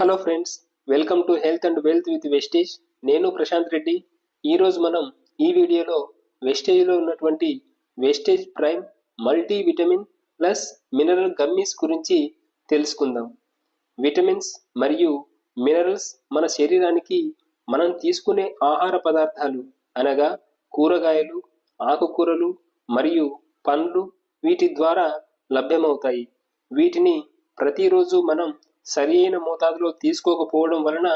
Hello friends welcome to health and wealth with Vestige నేను ప్రశాంత్ రెడ్డి. ఈరోజు మనం ఈ వీడియోలో వెస్టేజ్లో ఉన్నటువంటి Vestige prime multivitamin plus mineral gummies గురించి తెలుసుకుందాం. విటమిన్స్ మరియు మినరల్స్ మన శరీరానికి మనం తీసుకునే ఆహార పదార్థాలు అనగా కూరగాయలు ఆకుకూరలు మరియు పండ్లు వీటి ద్వారా లభ్యమవుతాయి. వీటిని ప్రతిరోజు మనం సరియైన మోతాదులో తీసుకోకపోవడం వలన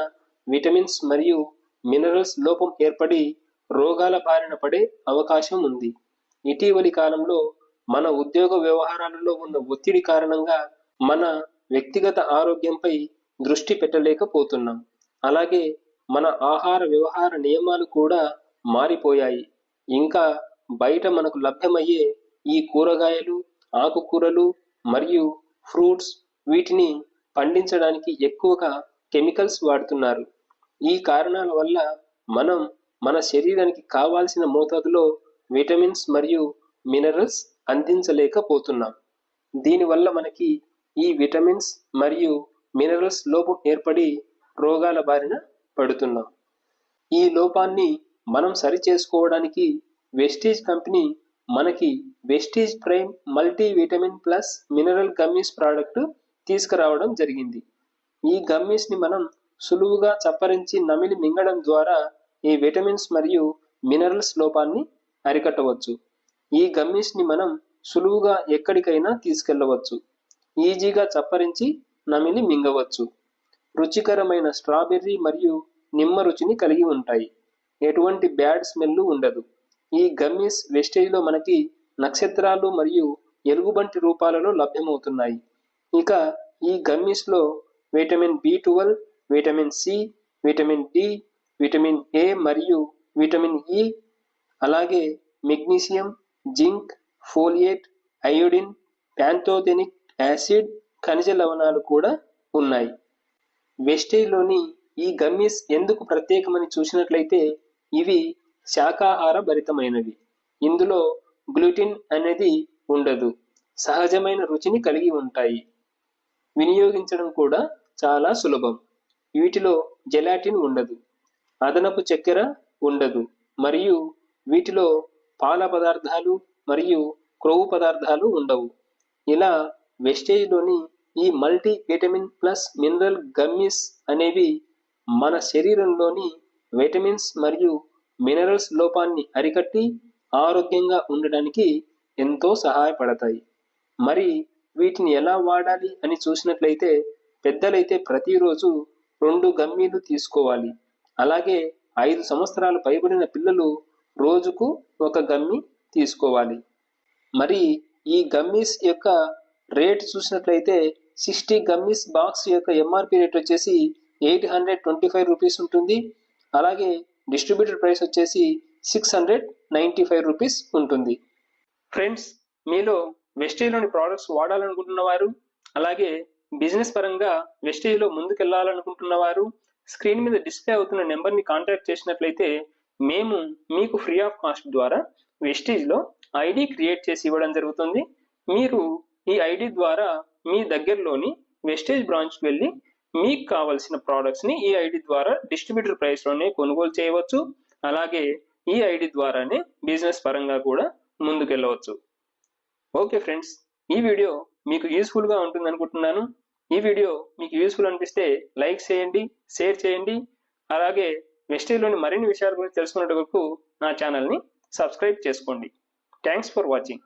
విటమిన్స్ మరియు మినరల్స్ లోపం ఏర్పడి రోగాల బారిన పడే అవకాశం ఉంది. ఇటీవలి కాలంలో మన ఉద్యోగ వ్యవహారాలలో ఉన్న ఒత్తిడి కారణంగా మన వ్యక్తిగత ఆరోగ్యంపై దృష్టి పెట్టలేకపోతున్నాం. అలాగే మన ఆహార వ్యవహార నియమాలు కూడా మారిపోయాయి. ఇంకా బయట మనకు లభ్యమయ్యే ఈ కూరగాయలు ఆకుకూరలు మరియు ఫ్రూట్స్ వీటిని పండించడానికి ఎక్కువగా కెమికల్స్ వాడుతున్నారు. ఈ కారణాల వల్ల మనం మన శరీరానికి కావాల్సిన మోతాదులో విటమిన్స్ మరియు మినరల్స్ అందించలేకపోతున్నాం. దీనివల్ల మనకి ఈ విటమిన్స్ మరియు మినరల్స్ లోపం ఏర్పడి రోగాల బారిన పడుతున్నాం. ఈ లోపాన్ని మనం సరి చేసుకోవడానికి వెస్టీజ్ కంపెనీ మనకి Vestige prime multivitamin plus mineral gummies product తీసుకురావడం జరిగింది. ఈ గమ్మీస్ని మనం సులువుగా చప్పరించి నమిలి మింగడం ద్వారా ఈ విటమిన్స్ మరియు మినరల్స్ లోపాన్ని అరికట్టవచ్చు. ఈ గమ్మీస్ని మనం సులువుగా ఎక్కడికైనా తీసుకెళ్ళవచ్చు. ఈజీగా చప్పరించి నమిలి మింగవచ్చు. రుచికరమైన స్ట్రాబెర్రీ మరియు నిమ్మ రుచిని కలిగి ఉంటాయి. ఎటువంటి బ్యాడ్ స్మెల్ ఉండదు. ఈ గమ్మీస్ వెస్టేజ్లో మనకి నక్షత్రాలు మరియు ఎలుగుబంటి రూపాలలో లభ్యమవుతున్నాయి. ఇక ఈ గమ్మిస్లో vitamin B twelve vitamin C vitamin D vitamin A మరియు విటమిన్ ఇ e, అలాగే magnesium zinc folate iodine pantothenic acid ఖనిజ లవణాలు కూడా ఉన్నాయి. వెస్టేజ్లోని ఈ గమ్మీస్ ఎందుకు ప్రత్యేకమని చూసినట్లయితే ఇవి శాకాహార భరితమైనవి. ఇందులో గ్లూటిన్ అనేది ఉండదు. సహజమైన రుచిని కలిగి ఉంటాయి. వినియోగించడం కూడా చాలా సులభం. వీటిలో జెలాటిన్ ఉండదు అదనపు చక్కెర ఉండదు మరియు వీటిలో పాల పదార్థాలు మరియు క్రొవ్వు పదార్థాలు ఉండవు. ఇలా వెస్టేజ్లోని ఈ multi vitamin plus mineral gummies అనేవి మన శరీరంలోని విటమిన్స్ మరియు మినరల్స్ లోపాన్ని అరికట్టి ఆరోగ్యంగా ఉండడానికి ఎంతో సహాయపడతాయి. మరి వీటిని ఎలా వాడాలి అని చూసినట్లయితే పెద్దలైతే ప్రతిరోజు రెండు గమ్మీలు తీసుకోవాలి. అలాగే ఐదు సంవత్సరాలు పైబడిన పిల్లలు రోజుకు ఒక గమ్మి తీసుకోవాలి. మరి ఈ గమ్మీస్ యొక్క రేట్ చూసినట్లయితే సిక్స్టీ గమ్మీస్ బాక్స్ యొక్క ఎంఆర్పి రేట్ వచ్చేసి eight hundred twenty five rupees ఉంటుంది. అలాగే డిస్ట్రిబ్యూటర్ ప్రైస్ వచ్చేసి six hundred ninety five rupees ఉంటుంది. ఫ్రెండ్స్ మీలో వెస్టీలోని ప్రోడక్ట్స్ వాడాలనుకుంటున్న వారు అలాగే బిజినెస్ పరంగా వెస్టేజ్లో ముందుకెళ్ళాలనుకుంటున్న వారు స్క్రీన్ మీద డిస్ప్లే అవుతున్న నెంబర్ని కాంటాక్ట్ చేసినట్లయితే మేము మీకు ఫ్రీ ఆఫ్ కాస్ట్ ద్వారా వెస్టేజ్లో ఐడి క్రియేట్ చేసి ఇవ్వడం జరుగుతుంది. మీరు ఈ ఐడి ద్వారా మీ దగ్గరలోని వెస్టేజ్ బ్రాంచ్కి వెళ్ళి మీకు కావలసిన ప్రోడక్ట్స్ని ఈ ఐడి ద్వారా డిస్ట్రిబ్యూటర్ ప్రైస్లోనే కొనుగోలు చేయవచ్చు. అలాగే ఈ ఐడి ద్వారానే బిజినెస్ పరంగా కూడా ముందుకెళ్ళవచ్చు. ఓకే ఫ్రెండ్స్ ఈ వీడియో మీకు యూస్ఫుల్గా ఉంటుంది అనుకుంటున్నాను. ఈ వీడియో మీకు యూస్ఫుల్ అనిపిస్తే లైక్ చేయండి షేర్ చేయండి. అలాగే వెస్టేజ్లోని మరిన్ని విషయాల గురించి తెలుసుకునేటకు నా ఛానల్ని సబ్స్క్రైబ్ చేసుకోండి. Thanks for watching